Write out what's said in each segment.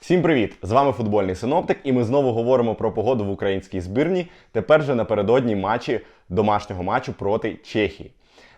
Всім привіт! З вами футбольний синоптик, і ми знову говоримо про погоду в українській збірні. Тепер же напередодні матчі домашнього матчу проти Чехії.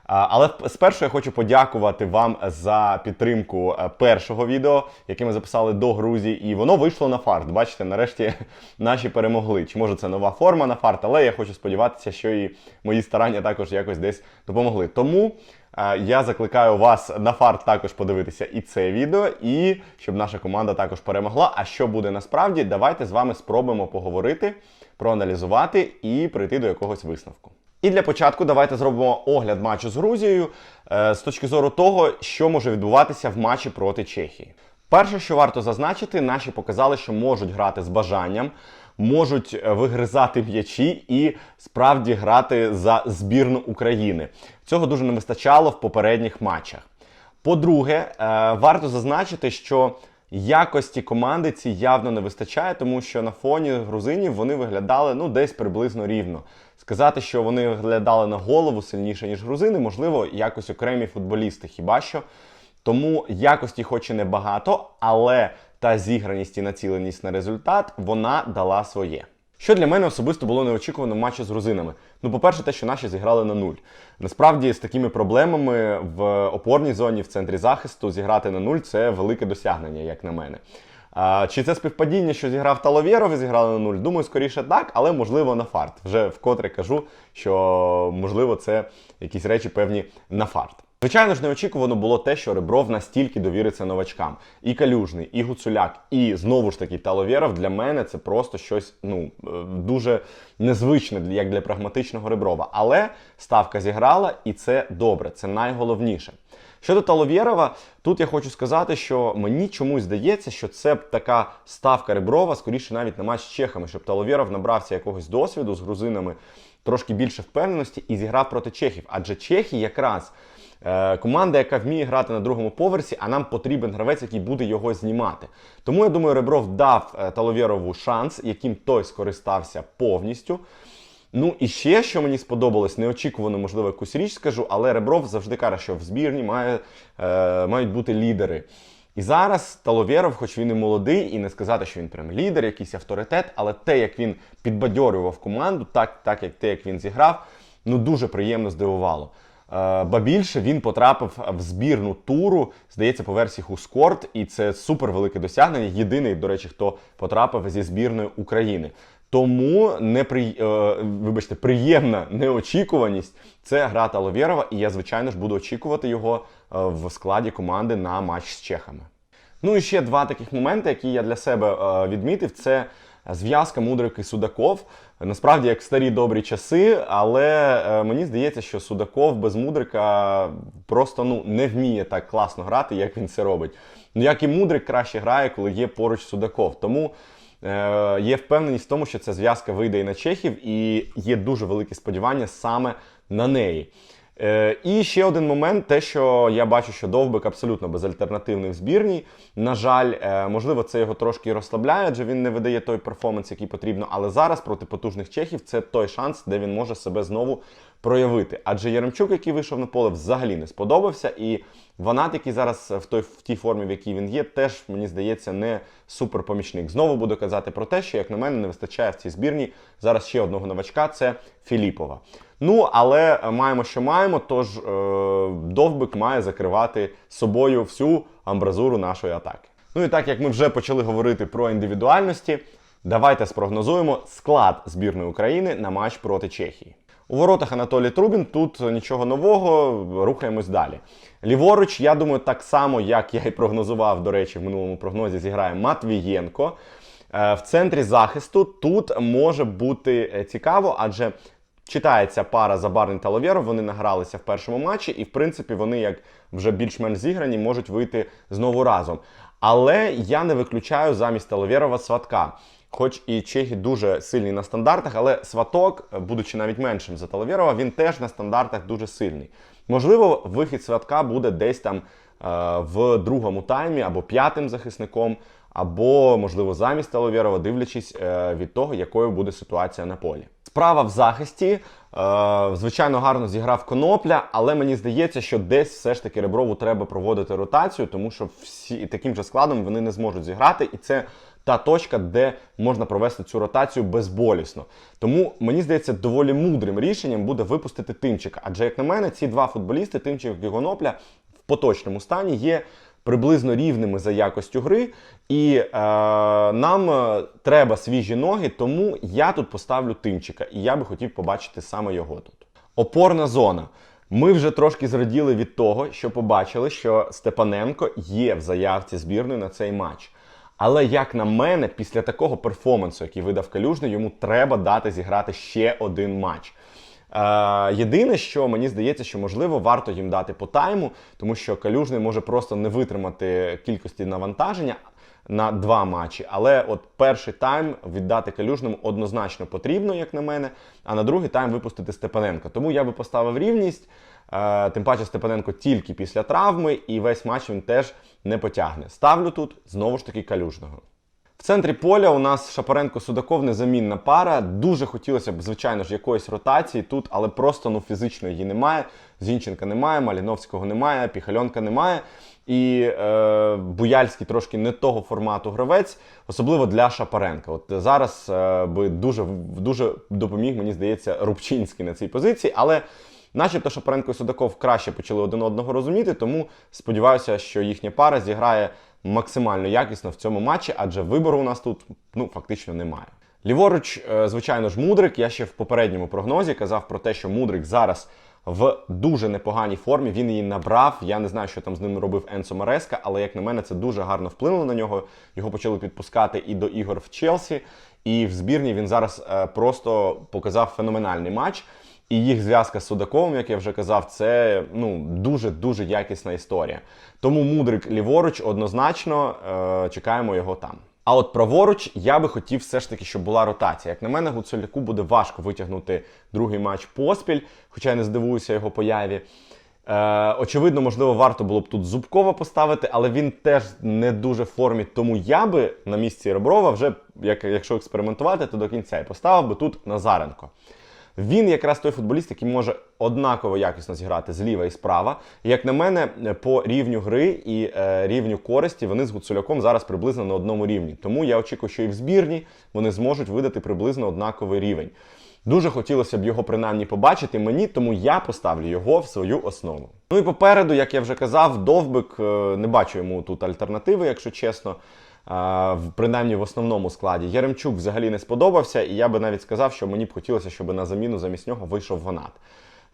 Але спершу я хочу подякувати вам за підтримку е, першого відео, яке ми записали до Грузії, і воно вийшло на фарт. Бачите, нарешті наші перемогли. Чи може це нова форма на фарт, але я хочу сподіватися, що і мої старання також якось десь допомогли. Тому е, я закликаю вас на фарт також подивитися і це відео, і щоб наша команда також перемогла. А що буде насправді, давайте з вами спробуємо поговорити, проаналізувати і прийти до якогось висновку. І для початку давайте зробимо огляд матчу з Грузією е, з точки зору того, що може відбуватися в матчі проти Чехії. Перше, що варто зазначити, наші показали, що можуть грати з бажанням, можуть е, вигризати м'ячі і справді грати за збірну України. Цього дуже не вистачало в попередніх матчах. По-друге, е, варто зазначити, що якості команди ці явно не вистачає, тому що на фоні грузинів вони виглядали ну десь приблизно рівно. Сказати, що вони виглядали на голову сильніше, ніж грузини, можливо, якось окремі футболісти, хіба що. Тому якості, хоч і не багато, але та зіграність і націленість на результат вона дала своє. Що для мене особисто було неочікувано в матчі з грузинами. Ну, по-перше, те, що наші зіграли на нуль. Насправді, з такими проблемами в опорній зоні, в центрі захисту, зіграти на нуль це велике досягнення, як на мене. А, чи це співпадіння, що зіграв Таловєров і зіграли на нуль? Думаю, скоріше так, але можливо на фарт. Вже вкотре кажу, що можливо це якісь речі певні на фарт. Звичайно ж, неочікувано було те, що Ребров настільки довіриться новачкам. І Калюжний, і Гуцуляк, і знову ж таки Таловєров для мене це просто щось ну е, дуже незвичне як для прагматичного Реброва. Але ставка зіграла, і це добре, це найголовніше. Щодо Таловєрова, тут я хочу сказати, що мені чомусь здається, що це така ставка Реброва, скоріше навіть на матч з чехами, щоб Таловєров набрався якогось досвіду з грузинами, трошки більше впевненості і зіграв проти чехів. Адже чехи якраз команда, яка вміє грати на другому поверсі, а нам потрібен гравець, який буде його знімати. Тому я думаю, Ребров дав е, Таловєрову шанс, яким той скористався повністю. Ну і ще, що мені сподобалось, неочікувано, можливо, якусь річ скажу, але Ребров завжди каже, що в збірні має, е, мають бути лідери. І зараз Таловєров, хоч він і молодий, і не сказати, що він прям лідер, якийсь авторитет, але те, як він підбадьорював команду, так, так як те, як він зіграв, ну дуже приємно здивувало. Е, Ба більше він потрапив в збірну туру, здається, по версії Хускорт, і це супер велике досягнення. Єдиний, до речі, хто потрапив зі збірної України. Тому непри... е, вибачте, приємна неочікуваність це гра Таловєрова, і я, звичайно ж, буду очікувати його е, в складі команди на матч з чехами. Ну і ще два таких моменти, які я для себе відмітив, це зв'язка Мудрик і Судаков. Насправді, як старі добрі часи, але е, мені здається, що Судаков без Мудрика просто ну, не вміє так класно грати, як він це робить. Ну, як і Мудрик краще грає, коли є поруч Судаков. Тому е, є впевненість в тому, що ця зв'язка вийде і на чехів, і є дуже великі сподівання саме на неї. Е, і ще один момент, те, що я бачу, що Довбик абсолютно безальтернативний в збірній. На жаль, е, можливо, це його трошки розслабляє, адже він не видає той перформанс, який потрібно. Але зараз проти потужних чехів це той шанс, де він може себе знову проявити. Адже Яремчук, який вийшов на поле, взагалі не сподобався. І Ванат, який зараз в той в тій формі, в якій він є, теж мені здається не суперпомічник. Знову буду казати про те, що як на мене не вистачає в цій збірні зараз ще одного новачка це Філіпова. Ну, але маємо, що маємо. Тож е, довбик має закривати собою всю амбразуру нашої атаки. Ну і так як ми вже почали говорити про індивідуальності, давайте спрогнозуємо склад збірної України на матч проти Чехії. У воротах Анатолій Трубін тут нічого нового, рухаємось далі. Ліворуч, я думаю, так само, як я і прогнозував, до речі, в минулому прогнозі зіграє Матвієнко. Е, В центрі захисту тут може бути е, цікаво, адже читається пара Забарний та Ловєров, вони награлися в першому матчі, і в принципі вони, як вже більш-менш зіграні, можуть вийти знову разом. Але я не виключаю замість Таловєрова Сватка. Хоч і чехи дуже сильні на стандартах, але сваток, будучи навіть меншим за Таловєрова, він теж на стандартах дуже сильний. Можливо, вихід сватка буде десь там е, в другому таймі або п'ятим захисником, або, можливо, замість Таловєрова, дивлячись е, від того, якою буде ситуація на полі. Справа в захисті Е, звичайно, гарно зіграв конопля, але мені здається, що десь все ж таки Реброву треба проводити ротацію, тому що всі таким же складом вони не зможуть зіграти, і це та точка, де можна провести цю ротацію безболісно. Тому мені здається, доволі мудрим рішенням буде випустити Тимчика. Адже, як на мене, ці два футболісти, Тимчик і Конопля, в поточному стані є приблизно рівними за якостю гри, і е, нам е, треба свіжі ноги, тому я тут поставлю Тимчика, і я би хотів побачити саме його тут. Опорна зона. Ми вже трошки зраділи від того, що побачили, що Степаненко є в заявці збірної на цей матч. Але як на мене, після такого перформансу, який видав Калюжний, йому треба дати зіграти ще один матч. Е, єдине, що мені здається, що можливо варто їм дати по тайму, тому що Калюжний може просто не витримати кількості навантаження на два матчі. Але от перший тайм віддати Калюжному однозначно потрібно, як на мене, а на другий тайм випустити Степаненка. Тому я би поставив рівність. Е, Тим паче Степаненко тільки після травми, і весь матч він теж не потягне. Ставлю тут знову ж таки Калюжного. В центрі поля у нас Шапаренко Судаков незамінна пара. Дуже хотілося б, звичайно ж, якоїсь ротації тут, але просто ну фізично її немає. Зінченка немає, Маліновського немає, Піхальонка немає. І е, Буяльський трошки не того формату гравець, особливо для Шапаренка. От зараз е, би дуже дуже допоміг, мені здається, Рубчинський на цій позиції, але. Начебто Шапаренко і Судаков краще почали один одного розуміти, тому сподіваюся, що їхня пара зіграє максимально якісно в цьому матчі, адже вибору у нас тут ну фактично немає. Ліворуч, е, звичайно ж, Мудрик. Я ще в попередньому прогнозі казав про те, що Мудрик зараз в дуже непоганій формі. Він її набрав. Я не знаю, що там з ним робив Енсо Мареска, але як на мене, це дуже гарно вплинуло на нього. Його почали підпускати і до ігор в Челсі, і в збірні він зараз е, просто показав феноменальний матч. І їх зв'язка з Судаковим, як я вже казав, це ну дуже дуже якісна історія. Тому мудрик ліворуч однозначно е, чекаємо його там. А от праворуч я би хотів все ж таки, щоб була ротація. Як на мене, Гуцуляку буде важко витягнути другий матч поспіль, хоча я не здивуюся його появі. Е, Очевидно, можливо, варто було б тут Зубкова поставити, але він теж не дуже в формі. Тому я би на місці Реброва вже, як, якщо експериментувати, то до кінця і поставив би тут Назаренко. Він якраз той футболіст, який може однаково якісно зіграти зліва і справа. Як на мене, по рівню гри і е, рівню користі вони з Гуцуляком зараз приблизно на одному рівні. Тому я очікую, що і в збірні вони зможуть видати приблизно однаковий рівень. Дуже хотілося б його принаймні побачити мені, тому я поставлю його в свою основу. Ну і попереду, як я вже казав, довбик е, не бачу йому тут альтернативи, якщо чесно. Принаймні в основному складі Яремчук взагалі не сподобався, і я би навіть сказав, що мені б хотілося, щоб на заміну замість нього вийшов Ванат.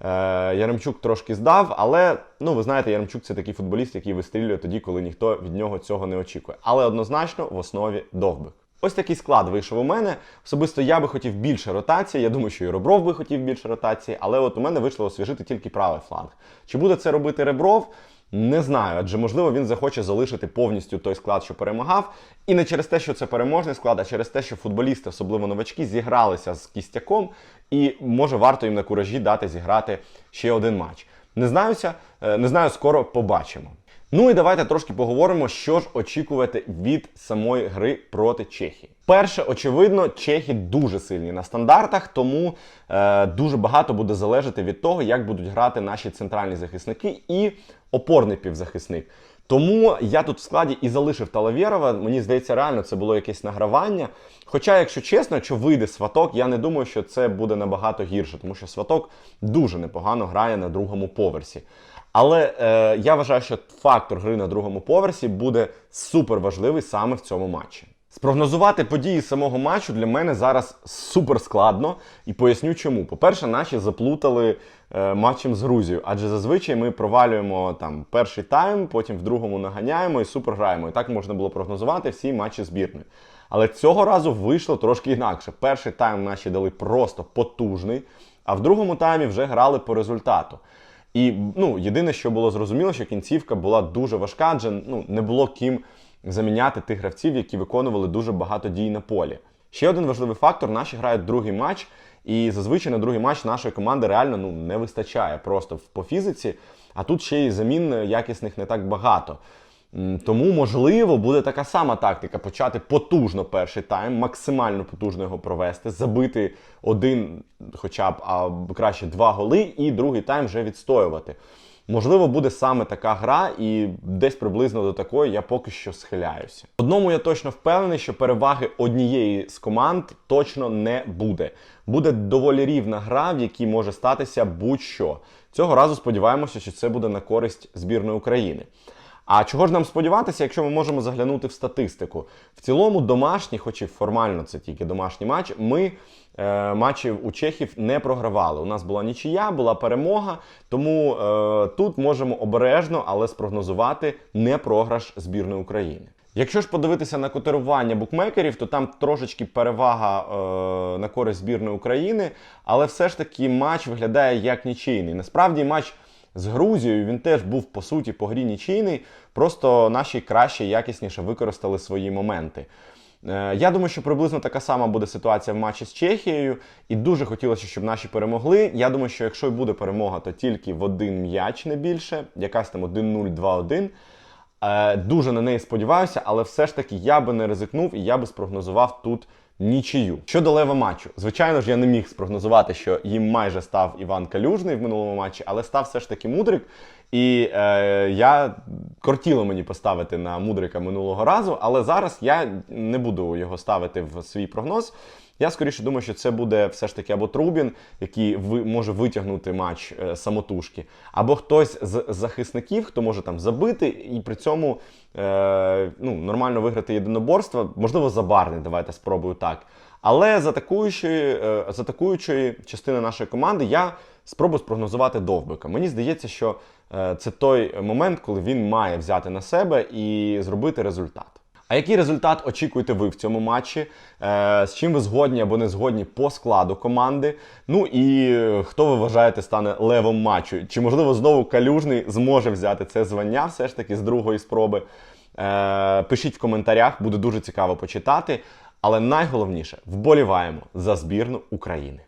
Е, Яремчук трошки здав, але ну ви знаєте, Яремчук це такий футболіст, який вистрілює тоді, коли ніхто від нього цього не очікує. Але однозначно в основі довбик. Ось такий склад вийшов у мене. Особисто я би хотів більше ротації. Я думаю, що і Ребров би хотів більше ротації, але от у мене вийшло освіжити тільки правий фланг. Чи буде це робити Ребров? Не знаю, адже можливо він захоче залишити повністю той склад, що перемагав. І не через те, що це переможний склад, а через те, що футболісти, особливо новачки, зігралися з кістяком, і може варто їм на куражі дати зіграти ще один матч. Не знаюся, е, не знаю, скоро побачимо. Ну і давайте трошки поговоримо, що ж очікувати від самої гри проти Чехії. Перше, очевидно, чехи дуже сильні на стандартах, тому е, дуже багато буде залежати від того, як будуть грати наші центральні захисники і опорний півзахисник. Тому я тут в складі і залишив Талавєрова. Мені здається, реально це було якесь награвання. Хоча, якщо чесно, якщо вийде сваток, я не думаю, що це буде набагато гірше, тому що сваток дуже непогано грає на другому поверсі. Але е, я вважаю, що фактор гри на другому поверсі буде супер важливий саме в цьому матчі. Спрогнозувати події самого матчу для мене зараз супер складно і поясню чому. По-перше, наші заплутали е, матчем з Грузією, адже зазвичай ми провалюємо там перший тайм, потім в другому наганяємо і супер граємо. І так можна було прогнозувати всі матчі збірної. Але цього разу вийшло трошки інакше. Перший тайм наші дали просто потужний, а в другому таймі вже грали по результату. І ну, єдине, що було зрозуміло, що кінцівка була дуже важка, адже ну, не було ким заміняти тих гравців, які виконували дуже багато дій на полі. Ще один важливий фактор: наші грають другий матч, і зазвичай на другий матч нашої команди реально ну, не вистачає просто по фізиці, а тут ще й замін якісних не так багато. Тому, можливо, буде така сама тактика: почати потужно перший тайм, максимально потужно його провести, забити один, хоча б а краще два голи, і другий тайм вже відстоювати. Можливо, буде саме така гра, і десь приблизно до такої я поки що схиляюся. Одному я точно впевнений, що переваги однієї з команд точно не буде. Буде доволі рівна гра, в якій може статися будь-що. Цього разу сподіваємося, що це буде на користь збірної України. А чого ж нам сподіватися, якщо ми можемо заглянути в статистику? В цілому, домашні, хоч і формально це тільки домашній матч, ми е, матчів у Чехів не програвали. У нас була нічия, була перемога, тому е, тут можемо обережно, але спрогнозувати не програш збірної України. Якщо ж подивитися на котирування букмекерів, то там трошечки перевага е, на користь збірної України, але все ж таки матч виглядає як нічийний. Насправді матч з Грузією він теж був по суті по грі нічийний, просто наші краще, якісніше використали свої моменти. Е, Я думаю, що приблизно така сама буде ситуація в матчі з Чехією, і дуже хотілося, щоб наші перемогли. Я думаю, що якщо і буде перемога, то тільки в один м'яч не більше, якась там 1-0, 2-1. Е, Дуже на неї сподіваюся, але все ж таки я би не ризикнув і я би спрогнозував тут нічию. Щодо лева матчу, звичайно ж, я не міг спрогнозувати, що їм майже став Іван Калюжний в минулому матчі, але став все ж таки Мудрик. І е, я кортіло мені поставити на Мудрика минулого разу, але зараз я не буду його ставити в свій прогноз. Я скоріше думаю, що це буде все ж таки або Трубін, який може витягнути матч е, самотужки, або хтось з захисників, хто може там забити і при цьому е, ну, нормально виграти єдиноборство. Можливо, забарний, давайте спробую так. Але з атакуючої, е, з атакуючої частини нашої команди я спробую спрогнозувати довбика. Мені здається, що е, це той момент, коли він має взяти на себе і зробити результат. А який результат очікуєте ви в цьому матчі? Е, з чим ви згодні або не згодні по складу команди? Ну і хто ви вважаєте стане левом матчу? Чи можливо знову калюжний зможе взяти це звання все ж таки з другої спроби? Е, пишіть в коментарях, буде дуже цікаво почитати. Але найголовніше вболіваємо за збірну України.